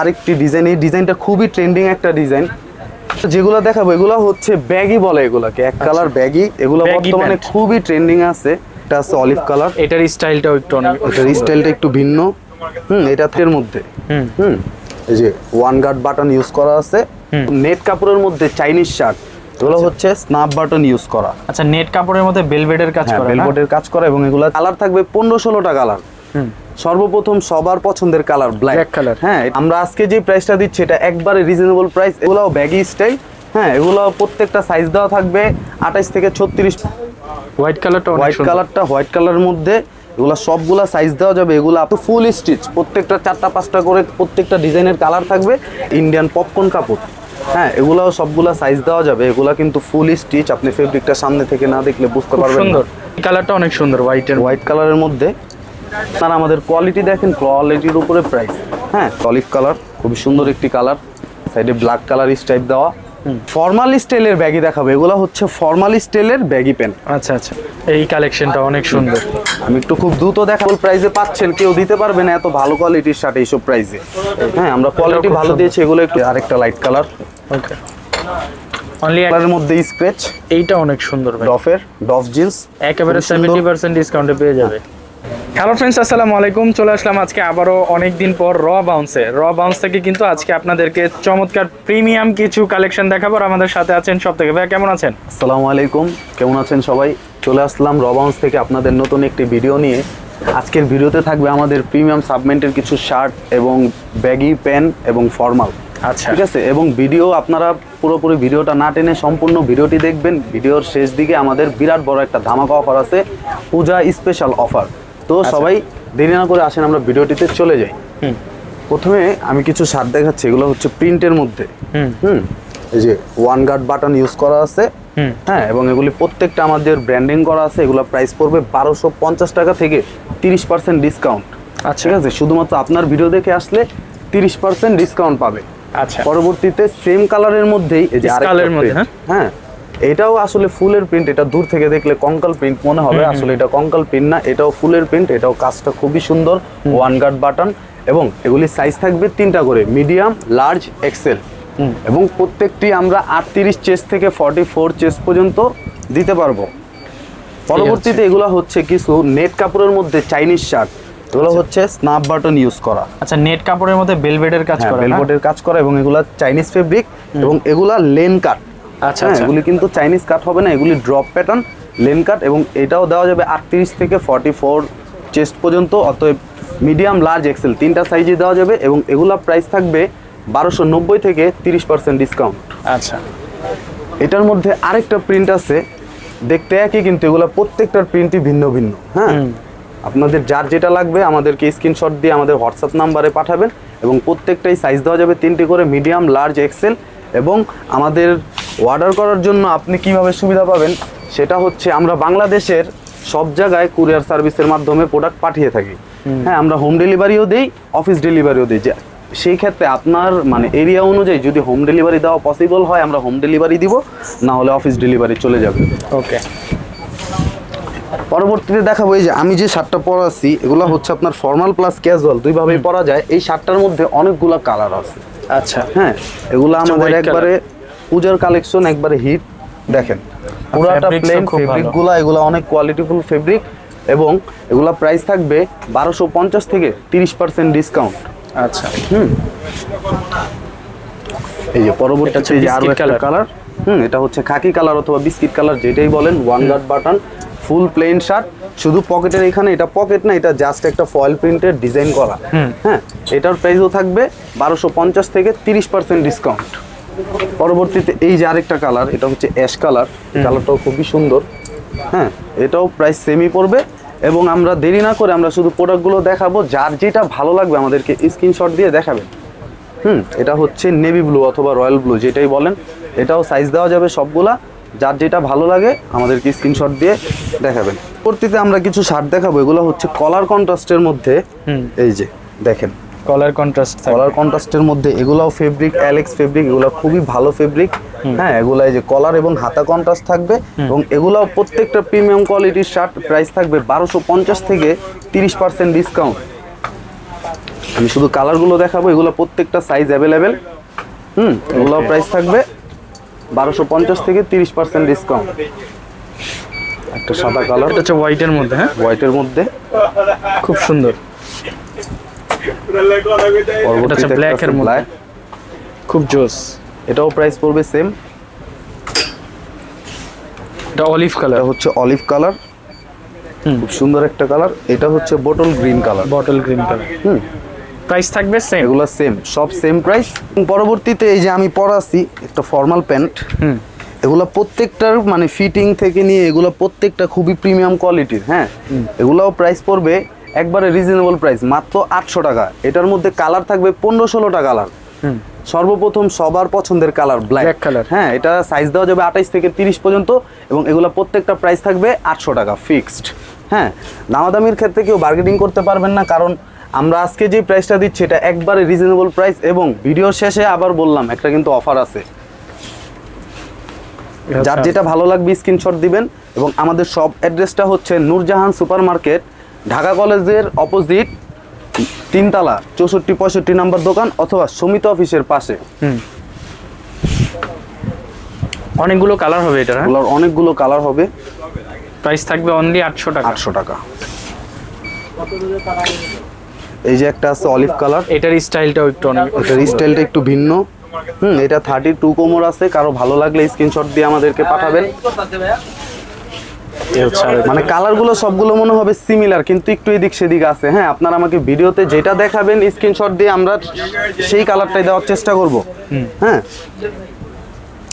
আরেকটি ডিজাইন এই ডিজাইনটা খুবই ট্রেন্ডিং একটা ডিজাইন যেগুলো দেখাবো এগুলো হচ্ছে ব্যাগই বলে এগুলাকে। এক কালার ব্যাগই এগুলো আচ্ছা। বর্তমানে খুবই ট্রেন্ডিং আছে। এটা আছে অলিভ কালার এটার স্টাইলটাও একটু অনেক এটার স্টাইলটা একটু ভিন্ন। হুম এটা এর মধ্যে। হুম। এই যে ওয়ান গার্ড বাটন ইউজ করা আছে। নেট কাপড়ের মধ্যে চাইনিজ শার্ট এগুলো হচ্ছে স্ন্যাপ বাটন ইউজ করা। আচ্ছা নেট কাপড়ের মধ্যে বেলভেটের কাজ হ্যাঁ করা? বেলবোর্ডের কাজ করা এবং এগুলো কালার থাকবে পনেরো ষোলোটা কালার হুম। সর্বপ্রথম সবার পছন্দের কালার ব্ল্যাক কালার হ্যাঁ আমরা আজকে যে প্রাইসটা দিচ্ছি এটা একবারে রিজনেবল প্রাইস এগুলো ব্যাগি স্টাইল হ্যাঁ এগুলো প্রত্যেকটা সাইজ দেওয়া থাকবে আঠাইশ থেকে ছত্রিশ। হোয়াইট কালারটা হোয়াইট কালারটা হোয়াইট কালারের মধ্যে এগুলো সবগুলা সাইজ দেওয়া যাবে এগুলো আপনি ফুল স্টিচ প্রত্যেকটা চারটা পাঁচটা করে প্রত্যেকটা ডিজাইনের কালার থাকবে ইন্ডিয়ান পপকর্ন কাপড়। হ্যাঁ এগুলাও সবগুলা সাইজ দেওয়া যাবে এগুলা কিন্তু ফুল স্টিচ আপনি ফেব্রিকটা সামনে থেকে না দেখলে বুঝতে পারবেন সুন্দর। কালারটা অনেক সুন্দর হোয়াইটের হোয়াইট কালারের মধ্যে আপনারা আমাদের কোয়ালিটি দেখেন কোয়ালিটির উপরে প্রাইস হ্যাঁ অলিভ কালার খুবই সুন্দর একটি কালার সাইডে ব্ল্যাক কালার স্টাইপ দেওয়া। ফর্মাল স্টাইলের ব্যাগি দেখাবো। এগুলো হচ্ছে ফর্মাল স্টাইলের ব্যাগি প্যান্ট আচ্ছা আচ্ছা। এই কালেকশনটা অনেক সুন্দর। আমি একটু খুব দ্রুত দেখাবো প্রাইসে পাচ্ছেন কেউ দিতে পারবে না এত ভালো কোয়ালিটির শার্ট এইসব প্রাইসে হ্যাঁ আমরা কোয়ালিটি ভালো দিয়েছি এগুলো একটু আরেকটা লাইট কালার ওকে অনলি কালারের মধ্যে স্ক্র্যাচ এইটা অনেক সুন্দর ডফের ডফ জিন্স একেবারে খুব সুন্দর। সেভেন্টি পার্সেন্ট ডিসকাউন্টে পেয়ে যাবে। হ্যালো ফ্রেন্ডস আসসালামু আলাইকুম। চলে আসলাম আজকে আবারও অনেক দিন পর র বাউন্সে র বাউন্স থেকে কিন্তু আজকে আপনাদেরকে চমৎকার প্রিমিয়াম কিছু কালেকশন দেখাবো আর আমাদের সাথে আছেন সব থেকে। ভাই কেমন আছেন? আসসালামু আলাইকুম। কেমন আছেন সবাই? চলে আসলাম রবাউন্স থেকে আপনাদের নতুন একটি ভিডিও নিয়ে। আজকের ভিডিওতে থাকবে আমাদের প্রিমিয়াম সাবমেন্টের কিছু শার্ট এবং ব্যাগি প্যান এবং ফর্মাল আচ্ছা। ঠিক আছে? এবং ভিডিও আপনারা পুরোপুরি ভিডিওটা না টেনে সম্পূর্ণ ভিডিওটি দেখবেন। ভিডিওর শেষ দিকে আমাদের বিরাট বড় একটা ধামাকা অফার আছে। পূজা স্পেশাল অফার তো সবাই দেরি না করে আসেন আমরা ভিডিওটিতে চলে যাই। হুম। প্রথমে আমি কিছু শার্ট দেখাচ্ছি এগুলো হচ্ছে প্রিন্টের মধ্যে। হুম। এই যে ওয়ান গার্ড বাটন ইউজ করা আছে। হ্যাঁ এবং এগুলি প্রত্যেকটা আমাদের ব্র্যান্ডিং করা আছে এগুলো প্রাইস পড়বে বারোশো পঞ্চাশ টাকা থেকে তিরিশ পার্সেন্ট ডিসকাউন্ট। আচ্ছা। ঠিক আছে? শুধুমাত্র আপনার ভিডিও দেখে আসলে তিরিশ পার্সেন্ট ডিসকাউন্ট পাবে। আচ্ছা। পরবর্তীতে সেম কালারের মধ্যেই এই যে print, হ্যাঁ। এটাও আসলে ফুলের প্রিন্ট এটা দূর থেকে দেখলে কঙ্কাল প্রিন্ট মনে হবে। আসলে এটা কঙ্কাল প্রিন্ট না এটাও ফুলের প্রিন্ট এটাও কাজটা খুবই সুন্দর। ওয়ান গার্ড বাটন এবং এগুলি সাইজ থাকবে তিনটা করে মিডিয়াম লার্জ এক্সেল এবং প্রত্যেকটি আমরা আটত্রিশ চেস থেকে ফর্টি ফোর চেস পর্যন্ত দিতে পারব। পরবর্তীতে এগুলো হচ্ছে কিছু নেট কাপড়ের মধ্যে চাইনিজ শার্ট এগুলো হচ্ছে স্ন্যাপ বাটন ইউজ করা। আচ্ছা নেট কাপড়ের মধ্যে বেলভেটের কাজ হ্যাঁ করা না? বেলবোর্ডের কাজ করা এবং এগুলা চাইনিজ ফেব্রিক এবং এগুলা লেন কাট আচ্ছা, হ্যাঁ আচ্ছা। এগুলি কিন্তু চাইনিজ কাট হবে না এগুলি ড্রপ প্যাটার্ন লেন কাট এবং এটাও দেওয়া যাবে আটত্রিশ থেকে ফর্টি ফোর চেস্ট পর্যন্ত অতএব মিডিয়াম লার্জ এক্সেল তিনটা সাইজে দেওয়া যাবে এবং এগুলা প্রাইস থাকবে বারোশো নব্বই থেকে তিরিশ পার্সেন্ট ডিসকাউন্ট আচ্ছা। এটার মধ্যে আরেকটা প্রিন্ট আছে দেখতে একই কিন্তু এগুলো প্রত্যেকটার প্রিন্টই ভিন্ন ভিন্ন হ্যাঁ? আপনাদের যার যেটা লাগবে আমাদেরকে স্ক্রিনশট দিয়ে আমাদের হোয়াটসঅ্যাপ নাম্বারে পাঠাবেন এবং প্রত্যেকটাই সাইজ দেওয়া যাবে তিনটি করে মিডিয়াম লার্জ এক্সেল এবং আমাদের অর্ডার করার জন্য আপনি কীভাবে সুবিধা পাবেন সেটা হচ্ছে আমরা বাংলাদেশের সব জায়গায় কুরিয়ার সার্ভিসের মাধ্যমে প্রোডাক্ট পাঠিয়ে থাকি। হ্যাঁ আমরা হোম ডেলিভারিও দেই অফিস ডেলিভারিও দিই। সেই ক্ষেত্রে আপনার মানে এরিয়া অনুযায়ী যদি হোম ডেলিভারি দেওয়া পসিবল হয় আমরা হোম ডেলিভারি দিব না হলে অফিস ডেলিভারি চলে যাবে। ওকে পরবর্তীতে দেখাবো এই যে আমি যে শার্টটা পরাছি এগুলো হচ্ছে আপনার ফর্মাল প্লাস ক্যাজুয়াল দুইভাবেই পরা যায়। এই শার্টটার মধ্যে অনেকগুলো কালার আছে। আচ্ছা হ্যাঁ এগুলো আমাদের একবারে পূজার কালেকশন একবারে হিট দেখেন। পুরাটা প্লেন খুব ভালো। এগুলো অনেক কোয়ালিটিফুল ফেব্রিক এবং এগুলা প্রাইস থাকবে বারোশো পঞ্চাশ থেকে তিরিশ পার্সেন্ট ডিসকাউন্ট আচ্ছা। হুম। এই যে পরবর্তী যে আরও একটা কালার হুম এটা হচ্ছে খাকি কালার অথবা বিস্কিট কালার যেটাই বলেন one guard button full plain shirt শুধু পকেটের এখানে এটা পকেট না এটা জাস্ট একটা ফয়েল প্রিন্টের ডিজাইন করা। হ্যাঁ এটার প্রাইসও থাকবে বারোশো পঞ্চাশ থেকে তিরিশ পার্সেন্ট ডিসকাউন্ট পরবর্তীতে এই যে আরেকটা কালার এটা হচ্ছে অ্যাশ কালার কালারটাও খুবই সুন্দর। হ্যাঁ এটাও প্রাইস সেমি পড়বে এবং আমরা দেরি না করে আমরা শুধু প্রোডাক্টগুলো দেখাবো যার যেটা ভালো লাগবে আমাদেরকে স্ক্রিনশট দিয়ে দেখাবেন। হুম এটা হচ্ছে নেভি ব্লু অথবা রয়্যাল ব্লু যেটাই বলেন এটাও সাইজ দেওয়া যাবে সবগুলা। যার যেটা ভালো লাগে আমাদেরকে স্ক্রিনশট দিয়ে দেখাবেন। পরবর্তীতে আমরা কিছু শার্ট দেখাবো এগুলো হচ্ছে কলার কন্ট্রাস্টের মধ্যে হুম। এই যে দেখেন। কলার কন্ট্রাস্ট কলার কন্ট্রাস্টের মধ্যে এগুলাও ফেব্রিক অ্যালেক্স ফেব্রিক এগুলো খুবই ভালো ফেব্রিক হ্যাঁ এগুলো এই যে কলার এবং হাতা কন্ট্রাস্ট থাকবে এবং এগুলাও প্রত্যেকটা প্রিমিয়াম কোয়ালিটির শার্ট প্রাইস থাকবে বারোশো পঞ্চাশ থেকে তিরিশ পার্সেন্ট ডিসকাউন্ট আমি শুধু কালারগুলো দেখাবো এগুলো প্রত্যেকটা সাইজ অ্যাভেলেবেল হুম এগুলো প্রাইস থাকবে। বারোশো পঞ্চাশ থেকে তিরিশ পার্সেন্ট ডিসকাউন্ট একটা সাদা কালার এটা হচ্ছে হোয়াইটের মধ্যে হ্যাঁ? হোয়াইটের মধ্যে। খুব সুন্দর। পরবর্তীতে black এর মধ্যে। খুব জোস। এটাও প্রাইস পড়বে সেম এটা অলিভ কালার হচ্ছে অলিভ কালার। খুব সুন্দর একটা কালার এটা হচ্ছে bottle green colour bottle green colour হুম। প্রাইস থাকবে সেম এগুলো সেম সব সেম প্রাইস পরবর্তীতে এই যে আমি পরাছি একটা ফর্মাল প্যান্ট হুম। এগুলো প্রত্যেকটার মানে ফিটিং থেকে নিয়ে এগুলো প্রত্যেকটা খুবই প্রিমিয়াম কোয়ালিটির হ্যাঁ? এগুলাও প্রাইস পড়বে একবারে রিজনেবল প্রাইস মাত্র আটশো টাকা। এটার মধ্যে কালার থাকবে পনেরো ষোলোটা কালার হুম। সর্বপ্রথম সবার পছন্দের কালার ব্ল্যাক কালার হ্যাঁ এটা সাইজ দেওয়া যাবে আঠাইশ থেকে তিরিশ পর্যন্ত এবং এগুলো প্রত্যেকটা প্রাইস থাকবে আটশো টাকা ফিক্সড হ্যাঁ দামাদামির ক্ষেত্রে কেউ বার্গেনিং করতে পারবেন না কারণ আমরা আজকে যে প্রাইসটা দিচ্ছি এটা একবারে রিজনেবল প্রাইস এবং ভিডিওর শেষে আবার বললাম একটা কিন্তু অফার আছে। যার যেটা ভালো লাগবে স্ক্রিনশট দিবেন এবং আমাদের সব অ্যাড্রেসটা হচ্ছে নূরজাহান সুপার মার্কেট ঢাকা কলেজের অপোজিট তিনতলা চৌষট্টি পঁয়ষট্টি নাম্বার দোকান অথবা সমিত অফিসের পাশে। হুম। অনেকগুলো কালার হবে এটা এগুলোর অনেকগুলো কালার হবে। প্রাইস থাকবে অনলি আটশো টাকা। আটশো টাকা। এই যে একটা আছে অলিভ কালার এটার স্টাইলটাও একটু অনেক এটার স্টাইলটা একটু ভিন্ন। হুম এটা থার্টি টু কোমর আছে কারও ভালো লাগলে স্ক্রিনশট দিয়ে আমাদেরকে পাঠাবেন। মানে কালারগুলো সবগুলো মনে হবে সিমিলার কিন্তু একটু এদিক সেদিক আছে। হ্যাঁ আপনারা আমাকে ভিডিওতে যেটা দেখাবেন স্ক্রিনশট দিয়ে আমরা সেই কালারটাই দেওয়ার চেষ্টা করব। হ্যাঁ।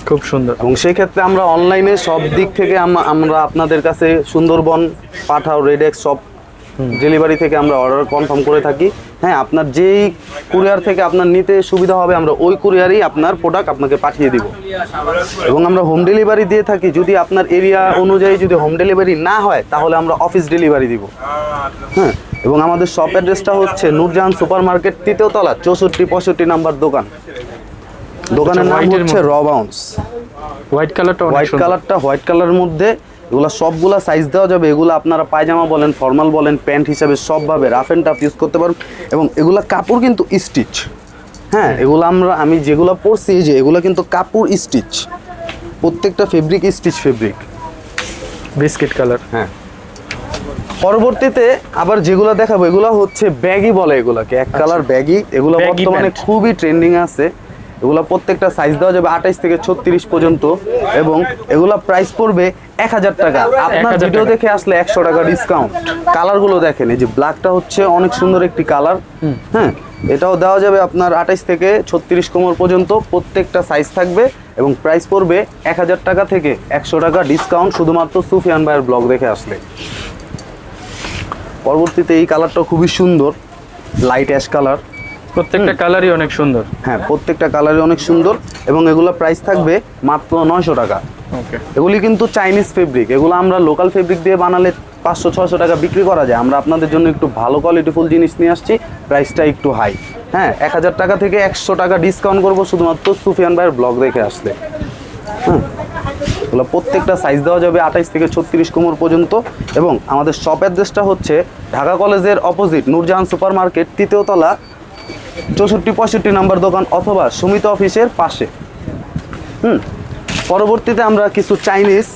খুব সুন্দর। এবং সেই ক্ষেত্রে আমরা অনলাইনে সব দিক থেকে আমরা আপনাদের কাছে সুন্দরবন পাঠাও রেডেক্স সব ডেলিভারি থেকে আমরা অর্ডার কনফার্ম করে থাকি। হ্যাঁ আপনার যেই কুরিয়ার থেকে আপনার নিতে সুবিধা হবে আমরা ওই কুরিয়ারই আপনার প্রোডাক্ট আপনাকে পাঠিয়ে দিব। এবং আমরা হোম ডেলিভারি দিয়ে থাকি। যদি আপনার এরিয়া অনুযায়ী যদি হোম ডেলিভারি না হয় তাহলে আমরা অফিস ডেলিভারি দিব। হ্যাঁ এবং আমাদের শপ অ্যাড্রেসটা হচ্ছে নূরজাহান সুপার মার্কেট তৃতীয় তলা চৌষট্টি পঁয়ষট্টি নাম্বার দোকান। দোকানের নাম হচ্ছে র বাউন্স হোয়াইট কালারটা হোয়াইট কালারটা হোয়াইট কালারের মধ্যে। এগুলো সবগুলা সাইজ দেওয়া যাবে। এগুলো আপনারা পায়জামা বলেন ফর্মাল বলেন প্যান্ট হিসাবে সবভাবে রাফ অ্যান্ড টাফ ইউজ করতে পারেন এবং এগুলো কাপড় কিন্তু স্টিচ হ্যাঁ এগুলো আমরা আমি যেগুলো পরছি যে এগুলো কিন্তু কাপড় স্টিচ প্রত্যেকটা fabric stitch fabric biscuit colour হ্যাঁ। পরবর্তীতে আবার যেগুলো দেখাবো এগুলো হচ্ছে ব্যাগই বলে এগুলাকে। এক কালার ব্যাগি এগুলো বর্তমানে খুবই ট্রেন্ডিং আছে। এগুলো প্রত্যেকটা সাইজ দেওয়া যাবে আঠাইশ থেকে ছত্রিশ পর্যন্ত এবং এগুলা প্রাইস পড়বে এক হাজার টাকা। আপনার 1000 ভিডিও দেখে আসলে একশো টাকা ডিসকাউন্ট কালারগুলো দেখেন এই যে ব্ল্যাকটা হচ্ছে অনেক সুন্দর একটি কালার হ্যাঁ এটাও দেওয়া যাবে আপনার আঠাইশ থেকে ছত্রিশ কোমর পর্যন্ত। প্রত্যেকটা সাইজ থাকবে এবং প্রাইস পড়বে এক হাজার টাকা থেকে একশো টাকা ডিসকাউন্ট শুধুমাত্র সুফিয়ান ভাইয়ের ব্লগ দেখে আসলে। পরবর্তীতে এই কালারটা খুবই সুন্দর লাইট অ্যাশ কালার প্রত্যেকটা কালারই অনেক সুন্দর। হ্যাঁ প্রত্যেকটা কালারই অনেক সুন্দর এবং এগুলো প্রাইস থাকবে মাত্র নয়শো টাকা। এগুলি কিন্তু চাইনিজ ফেব্রিক এগুলো আমরা লোকাল ফেব্রিক দিয়ে বানালে পাঁচশো ছশো টাকা বিক্রি করা যায়। আমরা আপনাদের জন্য একটু ভালো কোয়ালিটিফুল জিনিস নিয়ে আসছি প্রাইসটা একটু হাই হ্যাঁ এক হাজার টাকা থেকে একশো টাকা ডিসকাউন্ট করব শুধুমাত্র সুফিয়ান ভাইয়ের ব্লগ দেখে আসলে। হ্যাঁ এগুলো প্রত্যেকটা সাইজ দেওয়া যাবে আঠাইশ থেকে ছত্রিশ কোমর পর্যন্ত এবং আমাদের শপ অ্যাড্রেসটা হচ্ছে ঢাকা কলেজের অপোজিট নূরজাহান সুপার মার্কেট তৃতীয়তলা চৌষট্টি, পঁয়ষট্টি নাম্বার দোকান অথবা সুমিত অফিসের পাশে। হুম, পরবর্তীতে আমরা কিছু চাইনিজ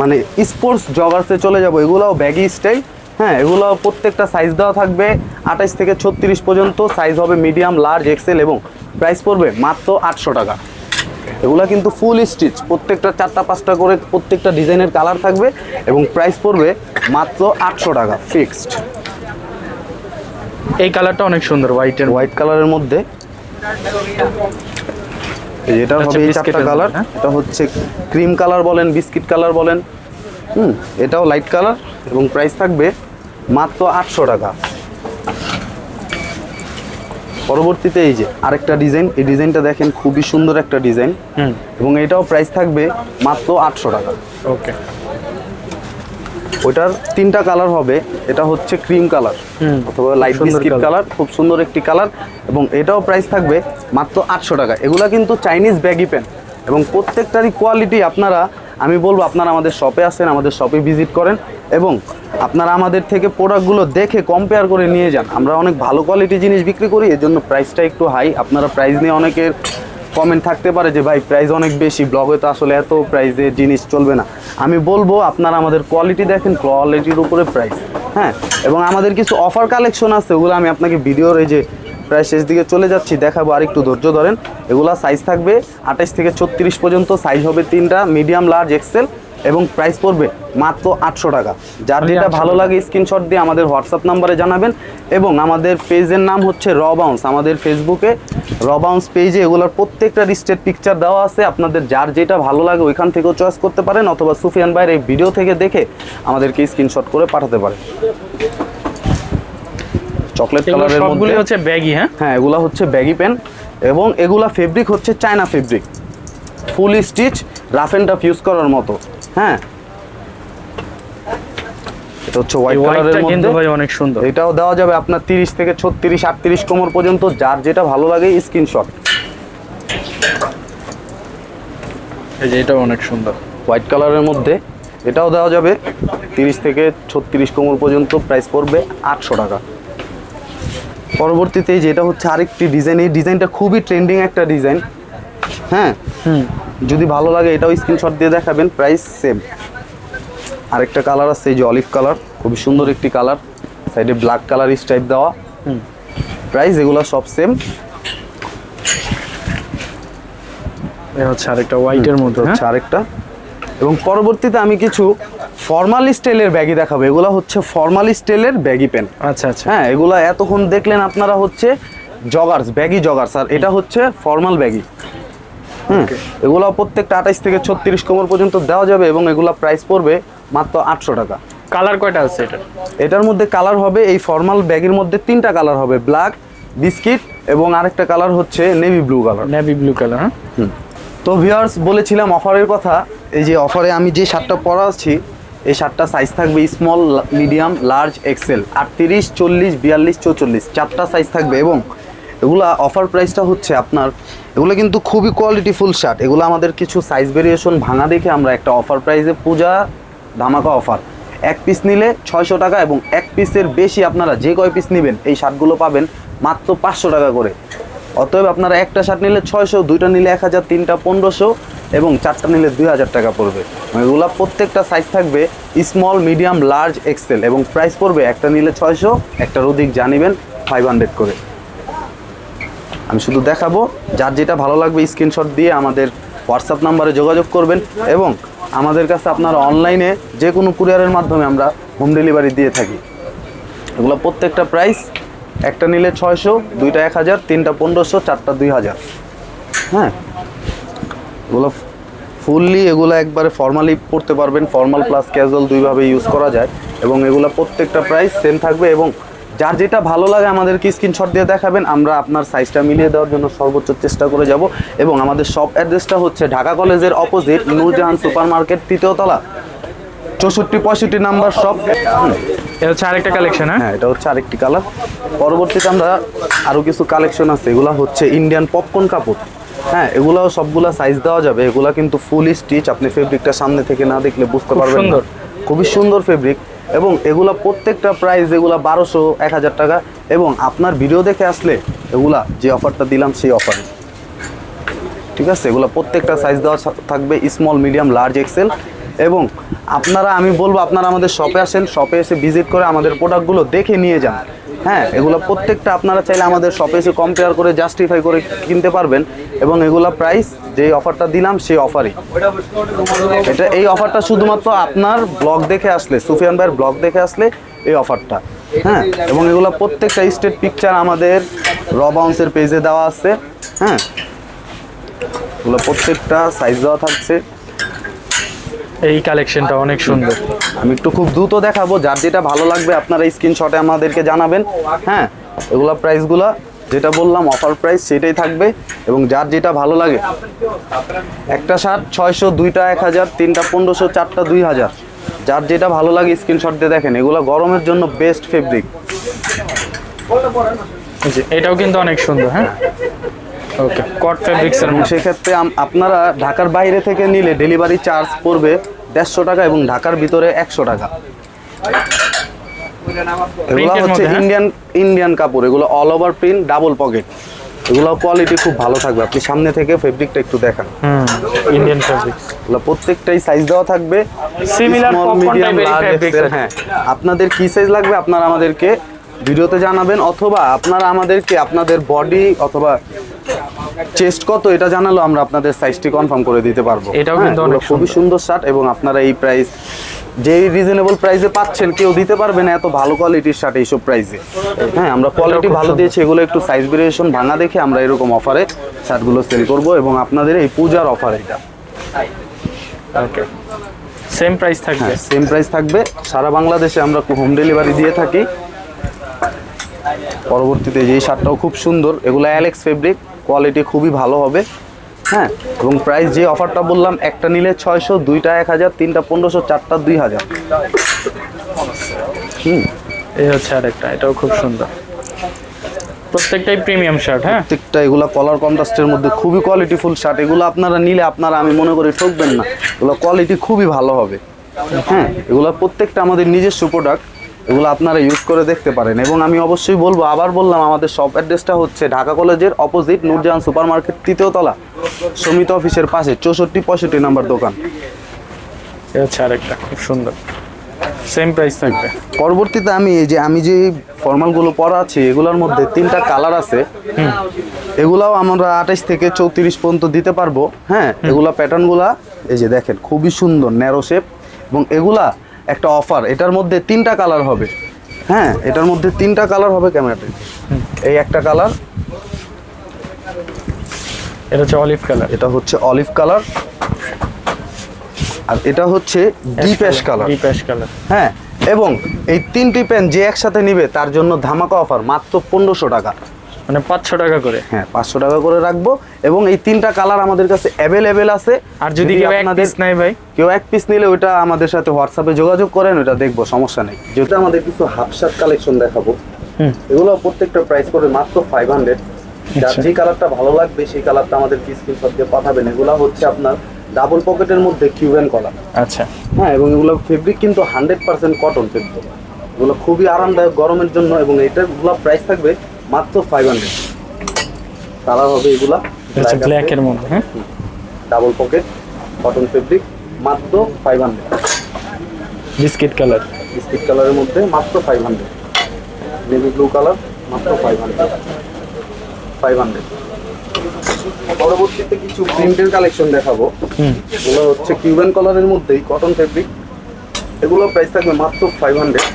মানে স্পোর্টস জগার্সে চলে যাব। এগুলোও ব্যাগি স্টাইল। হ্যাঁ এগুলো প্রত্যেকটা সাইজ দেওয়া থাকবে। আঠাইশ থেকে ছত্রিশ পর্যন্ত সাইজ হবে মিডিয়াম লার্জ এক্সেল এবং প্রাইস পড়বে মাত্র আটশো টাকা। এগুলা কিন্তু ফুল স্টিচ প্রত্যেকটা চারটা, পাঁচটা করে প্রত্যেকটা ডিজাইনের কালার থাকবে এবং প্রাইস পড়বে মাত্র আটশো টাকা ফিক্সড এই কালারটা অনেক সুন্দর হোয়াইটের হোয়াইট কালারের মধ্যে এটা আচ্ছা, হবে এই চারটা কালার হ্যাঁ? এটা হচ্ছে ক্রিম কালার বলেন বিস্কিট কালার বলেন হুম এটাও লাইট কালার এবং প্রাইস থাকবে মাত্র আটশো টাকা। পরবর্তীতে এই যে আরেকটা ডিজাইন এই ডিজাইনটা দেখেন খুবই সুন্দর একটা ডিজাইন হুম। এবং এটাও প্রাইস থাকবে মাত্র আটশো টাকা। ওকে ওইটার তিনটা কালার হবে। এটা হচ্ছে ক্রিম কালার অথবা লাইট বিস্কিট কালার খুব সুন্দর একটি কালার এবং এটাও প্রাইস থাকবে মাত্র আটশো টাকা। এগুলা কিন্তু চাইনিজ ব্যাগি পেন এবং প্রত্যেকটারই কোয়ালিটি আপনারা আমি বলব আপনারা আমাদের শপে আসেন আমাদের শপে ভিজিট করেন এবং আপনারা আমাদের থেকে প্রোডাক্টগুলো দেখে কম্পেয়ার করে নিয়ে যান। আমরা অনেক ভালো কোয়ালিটি জিনিস বিক্রি করি এর জন্য প্রাইসটা একটু হাই আপনারা প্রাইস নিয়ে অনেকের কমেন্ট থাকতে পারে যে, ভাই প্রাইস অনেক বেশি ব্লগে তো আসলে এত প্রাইসে জিনিস চলবে না। আমি বলব, আপনারা আমাদের কোয়ালিটি দেখেন কোয়ালিটির উপরে প্রাইস হ্যাঁ? এবং আমাদের কিছু অফার কালেকশন আছে, ওগুলো আমি আপনাকে ভিডিওর এই যে প্রায় শেষ দিকে চলে যাচ্ছি, দেখাবো আর একটু ধৈর্য ধরেন। এগুলা সাইজ থাকবে আঠাশ থেকে ছত্রিশ পর্যন্ত সাইজ হবে তিনটা মিডিয়াম লার্জ এক্সেল এবং প্রাইস পড়বে মাত্র আটশো টাকা। যার যেটা ভালো লাগে স্ক্রিনশট দিয়ে আমাদের হোয়াটসঅ্যাপ নাম্বারে জানাবেন এবং আমাদের পেজের নাম হচ্ছে র বাউন্স আমাদের ফেসবুকে র বাউন্স পেজে এগুলোর প্রত্যেকটা স্টেট পিকচার দেওয়া আছে। আপনাদের যার যেটা ভালো লাগে ওইখান থেকেও চয়েস করতে পারেন অথবা সুফিয়ান ভাইয়ের এই ভিডিও থেকে দেখে আমাদেরকে স্ক্রিনশট করে পাঠাতে পারেন। চকলেট কালারের মধ্যে হচ্ছে ব্যাগি হ্যাঁ? হ্যাঁ এগুলা হচ্ছে ব্যাগি পেন এবং এগুলা ফেব্রিক হচ্ছে China fabric full stitch rough and tough use করার মতো। হ্যাঁ। এটা হচ্ছে হোয়াইট হোয়াইটটা কালারের মধ্যে। ভাই অনেক সুন্দর। এটাও দেওয়া যাবে আপনার তিরিশ থেকে ছত্রিশ আটত্রিশ কোমর পর্যন্ত যার যেটা ভালো লাগে স্ক্রিনশট এই যে এটাও অনেক সুন্দর। হোয়াইট কালারের মধ্যে এটাও দেওয়া যাবে। তিরিশ থেকে ছত্রিশ কোমর পর্যন্ত প্রাইস পড়বে আটশো টাকা। পরবর্তীতে এই যে এটা হচ্ছে আরেকটি ডিজাইন এই ডিজাইনটা খুবই ট্রেন্ডিং একটা ডিজাইন হ্যাঁ? হুম। যদি ভালো লাগে এটাও স্ক্রিনশট দিয়ে দেখাবেন প্রাইস সেম আরেকটা কালার আছে এই যে অলিভ কালার খুবই সুন্দর একটি কালার সাইডে ব্ল্যাক কালার স্টাইপ দেওয়া। হুম। প্রাইস এগুলো সব সেম হচ্ছে আরেকটা হোয়াইটের মধ্যে হ্যাঁ? হচ্ছে আরেকটা। এবং পরবর্তীতে আমি কিছু ফর্মাল স্টাইলের ব্যাগি দেখাবো। এগুলো হচ্ছে ফর্মাল স্টাইলের ব্যাগি পেন আচ্ছা আচ্ছা। হ্যাঁ এগুলো এতক্ষণ দেখলেন আপনারা হচ্ছে জগার্স ব্যাগি জগার্স আর এটা হচ্ছে ফর্মাল ব্যাগি এগুলো প্রত্যেকটা আঠাইশ থেকে ছত্রিশ কোমর পর্যন্ত দেওয়া যাবে এবং এগুলো প্রাইস পড়বে মাত্র আটশো টাকা। কালার কয়টা আছে এটা এটার মধ্যে কালার হবে এই ফর্মাল ব্যাগের মধ্যে তিনটা কালার হবে ব্ল্যাক বিস্কিট এবং আরেকটা কালার হচ্ছে navy blue colour navy blue colour হ্যাঁ? তো ভিউয়ার্স বলেছিলাম অফারের কথা এই যে অফারে আমি যে শার্টটা পরা আছি এই শার্টটা সাইজ থাকবে স্মল মিডিয়াম লার্জ এক্সেল আটত্রিশ চল্লিশ বিয়াল্লিশ চৌচল্লিশ চারটা সাইজ থাকবে এবং এগুলা অফার প্রাইসটা হচ্ছে আপনার, এগুলো কিন্তু খুবই কোয়ালিটিফুল শার্ট এগুলো আমাদের কিছু সাইজ ভেরিয়েশন ভাঙা দেখে আমরা একটা অফার প্রাইসে পূজা ধামাকা অফার এক পিস নিলে ছয়শো টাকা এবং এক পিসের বেশি আপনারা যে কয় পিস নেবেন, এই শার্টগুলো পাবেন মাত্র পাঁচশো টাকা করে। অতএব আপনারা একটা শার্ট নিলে ছয়শো, দুইটা নিলে এক হাজার, তিনটা পনেরোশো এবং চারটা নিলে দুই হাজার টাকা পড়বে। এগুলো প্রত্যেকটা সাইজ থাকবে স্মল মিডিয়াম লার্জ এক্সেল এবং প্রাইস পড়বে একটা নিলে ছয়শো একটার অধিক জানিবেন ফাইভ হান্ড্রেড করে। আমি শুধু দেখাবো, যার যেটা ভালো লাগবে স্ক্রিনশট দিয়ে আমাদের হোয়াটসঅ্যাপ নাম্বারে যোগাযোগ করবেন এবং আমাদের কাছে আপনারা অনলাইনে যে কোনো কুরিয়ারের মাধ্যমে আমরা হোম ডেলিভারি দিয়ে থাকি। এগুলো প্রত্যেকটা প্রাইস একটা নিলে ছয়শো, দুইটা এক হাজার, তিনটা পনেরোশো, চারটা দুই হাজার। হ্যাঁ? এগুলো ফুললি এগুলো একবারে ফর্মালি পড়তে পারবেন ফর্মাল প্লাস ক্যাজুয়াল দুইভাবে ইউজ করা যায় এবং এগুলো প্রত্যেকটা প্রাইস সেম থাকবে এবং যার যেটা ভালো লাগে আমাদেরকে স্ক্রিনশট দিয়ে দেখাবেন আমরা আপনার সাইজটা মিলিয়ে দেওয়ার জন্য সর্বোচ্চ চেষ্টা করে যাব। এবং আমাদের শপ অ্যাড্রেসটা হচ্ছে ঢাকা কলেজের অপোজিট নূরজাহান সুপার মার্কেট তৃতীয় তলা। চৌষট্টি পঁয়ষট্টি নাম্বার শপ এটা হচ্ছে আরেকটা কালেকশন হ্যাঁ? হ্যাঁ এটা হচ্ছে আরেকটি কালার পরবর্তীতে আমরা আরও কিছু কালেকশন আছে এগুলো হচ্ছে ইন্ডিয়ান পপকর্ন কাপড়। হ্যাঁ এগুলাও সবগুলা সাইজ দেওয়া যাবে। এগুলা কিন্তু ফুল স্টিচ আপনি ফেব্রিকটা সামনে থেকে না দেখলে বুঝতে পারবেন। খুবই সুন্দর ফেব্রিক এবং এগুলা প্রত্যেকটা প্রাইস এগুলা বারোশো এক হাজার টাকা। এবং আপনার ভিডিও দেখে আসলে এগুলা যে অফারটা দিলাম সেই অফারে ঠিক আছে? এগুলো প্রত্যেকটা সাইজ দেওয়া থাকবে স্মল মিডিয়াম লার্জ এক্সেল এবং আপনারা, আমি বলব আপনারা আমাদের শপে আসেন শপে এসে ভিজিট করে আমাদের প্রোডাক্টগুলো দেখে নিয়ে যান। হ্যাঁ এগুলো প্রত্যেকটা আপনারা চাইলে আমাদের শপে এসে কম্পেয়ার করে জাস্টিফাই করে কিনতে পারবেন এবং এগুলো প্রাইস যে অফারটা দিলাম, সেই অফারই এটা এই অফারটা শুধুমাত্র আপনার ব্লগ দেখে আসলে, সুফিয়ান ভাইয়ের ব্লগ দেখে আসলে এই অফারটা হ্যাঁ এবং এগুলো প্রত্যেকটা স্টেট পিকচার আমাদের র বাউন্সের পেজে দেওয়া আছে। হ্যাঁ এগুলো প্রত্যেকটা সাইজ দেওয়া থাকছে। এই কালেকশনটা অনেক সুন্দর। আমি একটু খুব দ্রুত দেখাবো যার যেটা ভালো লাগবে আপনারা স্ক্রিনশটে আমাদেরকে জানাবেন। হ্যাঁ এগুলা প্রাইসগুলা যেটা বললাম অফার প্রাইস সেটাই থাকবে। এবং যার যেটা ভালো লাগে একটা শার্ট ছয়শো দুইটা এক হাজার তিনটা পনেরোশো চারটা দুই হাজার। যার যেটা ভালো লাগে স্ক্রিনশট দিয়ে দেখেন। এগুলো গরমের জন্য বেস্ট ফেব্রিক এটাও কিন্তু অনেক সুন্দর হ্যাঁ? ওকে কট ফেব্রিক্সের এবং সেক্ষেত্রে আপনারা ঢাকার বাইরে থেকে নিলে ডেলিভারি চার্জ পড়বে দেড়শো টাকা এবং ঢাকার ভিতরে একশো টাকা। এগুলো হচ্ছে হ্যাঁ? ইন্ডিয়ান ইন্ডিয়ান কাপড় এগুলো all over print double pocket এগুলো কোয়ালিটি খুব ভালো থাকবে। আপনি সামনে থেকে ফেব্রিকটা একটু দেখান। ইন্ডিয়ান ফেব্রিক্স এগুলো প্রত্যেকটাই সাইজ দেওয়া থাকবে। XL, আছে। হ্যাঁ। আপনাদের কি সাইজ লাগবে আপনারা আমাদেরকে ভিডিওতে জানাবেন অথবা আপনারা আমাদেরকে আপনাদের বডি অথবা চেস্ট কত এটা জানালো আমরা আপনাদের সাইজটি কনফার্ম করে দিতে পারব। এটাও হ্যাঁ, কিন্তু অনেক খুবই সুন্দর। শার্ট এবং আপনারা এই প্রাইস যেই রিজনেবল প্রাইসে পাচ্ছেন কেউ দিতে পারবে না এত ভালো কোয়ালিটির শার্ট এইসব প্রাইসে হ্যাঁ আমরা কোয়ালিটি ভালো দিয়েছি এগুলো একটু সাইজ ভেরিয়েশন ভাঙা দেখে আমরা এরকম অফারে শার্টগুলো সেল করব এবং আপনাদের এই পূজার অফার এটা। ওকে সেম প্রাইস থাকবে। হ্যাঁ সেম প্রাইস থাকবে। সারা বাংলাদেশে আমরা হোম ডেলিভারি দিয়ে থাকি। পরবর্তীতে যেই শার্টটাও খুব সুন্দর এগুলো অ্যালেক্স ফেব্রিক কোয়ালিটি খুবই ভালো হবে। হ্যাঁ এবং প্রাইস যে অফারটা বললাম একটা নিলে ছয়শো দুইটা এক হাজার তিনটা পনেরোশো চারটা দুই হাজার। হুম। এই হচ্ছে আরেকটা এটাও খুব সুন্দর। প্রত্যেকটাই প্রিমিয়াম শার্ট হ্যাঁ? প্রত্যেকটা এগুলা কলার কন্ট্রাস্টের মধ্যে খুবই কোয়ালিটিফুল শার্ট এগুলো আপনারা নিলে আপনারা আমি মনে করি ঠকবেন না। এগুলো কোয়ালিটি খুবই ভালো হবে। হ্যাঁ এগুলো প্রত্যেকটা আমাদের নিজস্ব প্রোডাক্ট এগুলো আপনারা ইউজ করে দেখতে পারেন। এবং আমি অবশ্যই বলব আবার বললাম আমাদের শপ অ্যাড্রেসটা হচ্ছে ঢাকা কলেজের অপোজিট নূরজাহান সুপার মার্কেট তৃতীয় তলা সমিত অফিসের পাশে চৌষট্টি পঁয়ষট্টি নাম্বার দোকান। হচ্ছে আরেকটা খুব সুন্দর। সেম প্রাইস থাকবে। পরবর্তীতে আমি এই যে আমি যে ফর্মালগুলো পরা আছে এগুলোর মধ্যে তিনটা কালার আছে। এগুলাও আমরা আঠাশ থেকে চৌত্রিশ পর্যন্ত দিতে পারব হ্যাঁ? এগুলা প্যাটার্নগুলা এই যে দেখেন খুবই সুন্দর ন্যারো শেপ এবং এগুলা একটা অফার এটার মধ্যে তিনটা কালার হবে। হ্যাঁ এটার মধ্যে তিনটা কালার হবে ক্যামেরাতে এই একটা কালার এটা হচ্ছে অলিভ কালার এটা হচ্ছে অলিভ কালার আর এটা হচ্ছে deep ash colour deep ash colour হ্যাঁ এবং এই তিনটি পেন যে একসাথে নিবে তার জন্য ধামাকা অফার মাত্র পনেরোশো টাকা। মানে পাঁচশো টাকা করে। হ্যাঁ পাঁচশো টাকা করে রাখব এবং এই তিনটা কালার আমাদের কাছে অ্যাভেলেবেল আছে। আর যদি কেউ আপনাদের পিস ভাই? কেউ এক পিস নিলে ওইটা আমাদের সাথে হোয়াটসঅ্যাপে যোগাযোগ করেন ওটা দেখব সমস্যা নেই। যেটা আমাদের কিছু হাফ শার্ট কালেকশন দেখাবো হুম। এগুলো প্রত্যেকটা প্রাইস পড়বে মাত্র ফাইভ হান্ড্রেড যার আচ্ছা। যে কালারটা ভালো লাগবে সেই কালারটা আমাদের পিস স্ক্রিনশট দিয়ে পাঠাবেন। এগুলো হচ্ছে আপনার ডাবল পকেটের মধ্যে কিউবেন কলার আচ্ছা। হ্যাঁ এবং এগুলো ফেব্রিক কিন্তু হান্ড্রেড পার্সেন্ট কটন ফেব্রিক এগুলো খুবই আরামদায়ক গরমের জন্য এবং এটার প্রাইস থাকবে মাত্র ফাইভ হান্ড্রেড কালার হবে এগুলা ব্ল্যাকের মধ্যে হ্যাঁ? ডাবল পকেট কটন ফেব্রিক মাত্র five hundred biscuit colour biscuit কালারের মধ্যে মাত্র five hundred navy blue colour মাত্র ফাইভ হান্ড্রেড ফাইভ হান্ড্রেড পরবর্তীতে কিছু প্রিন্টের কালেকশন দেখাবো। এগুলো হচ্ছে কিউবেন কালারের মধ্যেই কটন ফেব্রিক এগুলো প্রাইস থাকবে মাত্র ফাইভ হান্ড্রেড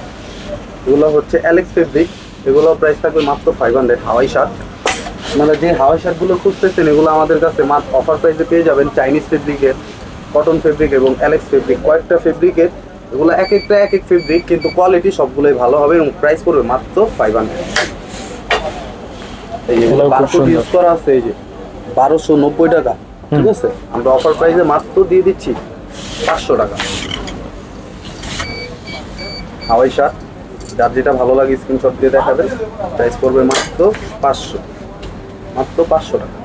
এগুলো হচ্ছে অ্যালেক্স ফেব্রিক এগুলো প্রাইস থাকবে মাত্র ফাইভ হান্ড্রেড হাওয়াই শার্ট আপনারা যে হাওয়াই শার্টগুলো খুঁজতেছেন এগুলো আমাদের কাছে মাত্র অফার প্রাইসে পেয়ে যাবেন চাইনিজ ফেব্রিকের কটন ফেব্রিক এবং অ্যালেক্স ফেব্রিক কয়েকটা ফেব্রিকের এগুলো এক একটা এক এক ফেব্রিক কিন্তু কোয়ালিটি সবগুলোই ভালো হবে এবং প্রাইস পড়বে মাত্র ফাইভ হান্ড্রেড এই যেগুলো। ইউজ করা আছে এই যে বারোশো নব্বই টাকা ঠিক আছে? আমরা অফার প্রাইসে মাত্র দিয়ে দিচ্ছি পাঁচশো টাকা। হাওয়াই শার্ট যার যেটা ভালো লাগে স্ক্রিনশট দিয়ে দেখাবেন প্রাইস পড়বে মাত্র পাঁচশো। মাত্র পাঁচশো টাকা।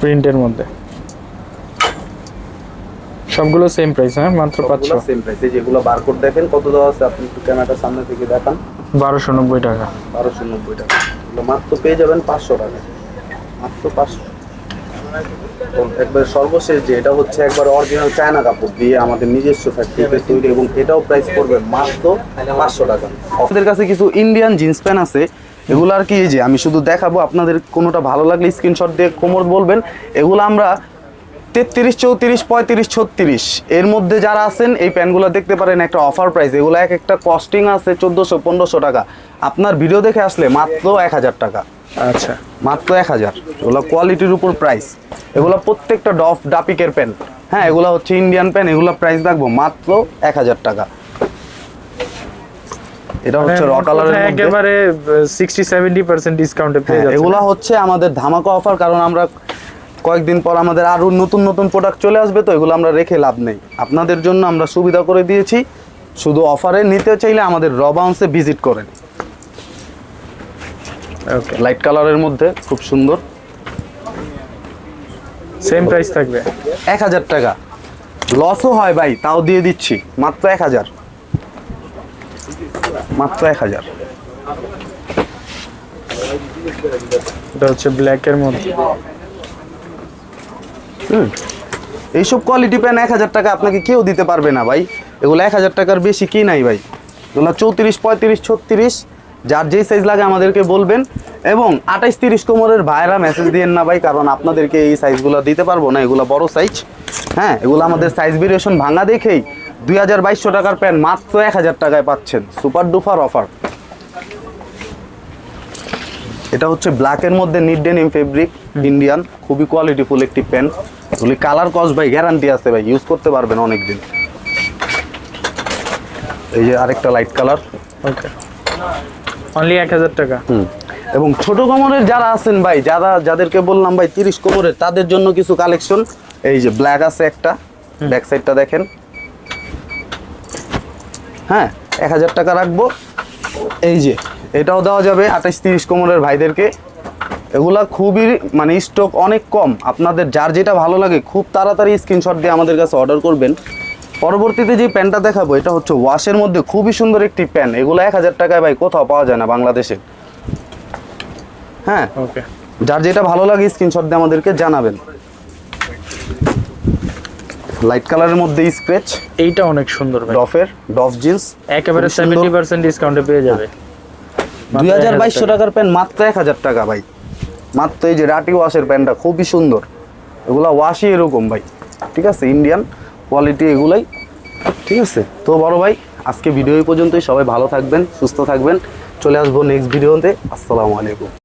প্রিন্টের মধ্যে। সবগুলো সেম প্রাইস হ্যাঁ? মাত্র পাঁচশো। সেম প্রাইস এই যেগুলো বারকোড দেখেন কত দেওয়া আছে আপনি একটু ক্যামেরাটার সামনে থেকে দেখান। বারোশো নব্বই টাকা। বারোশো নব্বই টাকা। মাত্র পেয়ে যাবেন পাঁচশো টাকা। মাত্র পাঁচশো। একবার সর্বশেষ যে এটা হচ্ছে একবার অরিজিনাল চায়না কাপড় দিয়ে আমাদের নিজস্ব ফ্যাক্টরিতে তৈরি এবং এটাও প্রাইস পড়বে মাত্র পাঁচশো টাকা। আপনাদের কাছে কিছু ইন্ডিয়ান জিন্স প্যান্ট আছে, এগুলো আর কি যে আমি শুধু দেখাবো, আপনাদের কোনোটা ভালো লাগলে স্ক্রিনশট দিয়ে কোমর বলবেন। এগুলো আমরা তেত্রিশ, চৌত্রিশ, পঁয়ত্রিশ, ছত্রিশ, এর মধ্যে যারা আছেন, এই প্যান্টগুলো দেখতে পারেন একটা অফার প্রাইস এগুলো এক একটা কস্টিং আছে চোদ্দোশো, পনেরোশো টাকা। আপনার ভিডিও দেখে আসলে মাত্র এক হাজার টাকা। আচ্ছা। মাত্র এক হাজার। এগুলো কোয়ালিটির উপর প্রাইস এগুলো প্রত্যেকটা ডফ ডাপিকের প্যান্ট হ্যাঁ এগুলো হচ্ছে ইন্ডিয়ান প্যান্ট এগুলো প্রাইস রাখব মাত্র এক হাজার টাকা। এটা হচ্ছে র কালারের মধ্যে। মানে একেবারে সিক্সটি সেভেন্টি পার্সেন্ট ডিসকাউন্টে পেয়ে হ্যাঁ, যাচ্ছে এগুলা হচ্ছে আমাদের ধামাকা অফার কারণ আমরা কয়েকদিন পর আমাদের আরও নতুন নতুন প্রোডাক্ট চলে আসবে তো এগুলো আমরা রেখে লাভ নেই। আপনাদের জন্য আমরা সুবিধা করে দিয়েছি। শুধু অফারে নিতে চাইলে আমাদের র বাউন্সে ভিজিট করেন লাইট কালারের মধ্যে খুব সুন্দর। সেম প্রাইস থাকবে। এক হাজার টাকা। লসও হয় ভাই তাও দিয়ে দিচ্ছি। মাত্র এক হাজার। মাত্র এক হাজার। এটা হচ্ছে ব্ল্যাকের মধ্যে। এইসব কোয়ালিটি প্যান এক হাজার টাকা আপনাকে কেউ দিতে পারবে না ভাই। এগুলো এক হাজার টাকার বেশি কি নাই ভাই। এগুলো চৌত্রিশ পঁয়ত্রিশ ছত্রিশ যার যেই সাইজ লাগে আমাদেরকে বলবেন। এবং আঠাইশ তিরিশ কোমরের ভাইরা মেসেজ দিয়েন না ভাই, কারণ আপনাদেরকে এই সাইজগুলো দিতে পারব না, এগুলো বড় সাইজ হ্যাঁ এগুলো আমাদের সাইজ ভেরিয়েশন ভাঙা দেখেই দুই হাজার বাইশশো টাকার প্যান মাত্র এক হাজার টাকায় পাচ্ছেন। সুপার ডুপার অফার এটা হচ্ছে ব্ল্যাকের মধ্যে নিড ডেনিম ফেব্রিক ইন্ডিয়ান খুবই কোয়ালিটিফুল একটি পেন এগুলি কালার কস ভাই গ্যারান্টি আছে ভাই ইউজ করতে পারবেন অনেক দিন এই যে আরেকটা লাইট কালার ওকে অনলি এক হাজার টাকা। হুম। এবং ছোট কোমরের যারা আছেন ভাই যারা যাদেরকে বললাম ভাই তিরিশ কোমরের তাদের জন্য কিছু কালেকশন এই যে ব্ল্যাক আছে একটা ব্যাক সাইডটা দেখেন। হ্যাঁ এক হাজার টাকা রাখব। এই যে এটাও দেওয়া যাবে আঠাশ তিরিশ কোমরের ভাইদেরকে। এগুলা খুবই মানে স্টক অনেক কম। আপনাদের যার যেটা ভালো লাগে খুব তাড়াতাড়ি স্ক্রিনশট দিয়ে আমাদের কাছে অর্ডার করবেন। পরবর্তীতে যে প্যান্টটা দেখাবো এটা হচ্ছে ওয়াশের মধ্যে খুবই সুন্দর একটি প্যান্ট এগুলো এক হাজার টাকায় ভাই কোথাও পাওয়া যায় না বাংলাদেশে। হ্যাঁ? ওকে। যার যেটা ভালো লাগে স্ক্রিনশট দিয়ে আমাদেরকে জানাবেন। লাইট কালারের মধ্যে স্ক্র্যাচ। এইটা অনেক সুন্দর ভাই। ডফের ডফ জিন্স। একেবারে খুব সুন্দর। সেভেন্টি পার্সেন্ট ডিসকাউন্টে পেয়ে যাবে। দুই হাজার বাইশশো টাকার প্যান্ট মাত্র এক হাজার টাকা ভাই। মাত্র এই যে রাটি ওয়াশের প্যান্টটা খুবই সুন্দর। এগুলা ওয়াশই এরকম ভাই। ঠিক আছে ইন্ডিয়ান। কোয়ালিটি এগুলাই। ঠিক আছে? তো বড় ভাই, আজকে ভিডিও পর্যন্তই। সবাই ভালো থাকবেন, সুস্থ থাকবেন। চলে আসব নেক্সট ভিডিওতে আসসালামু আলাইকুম।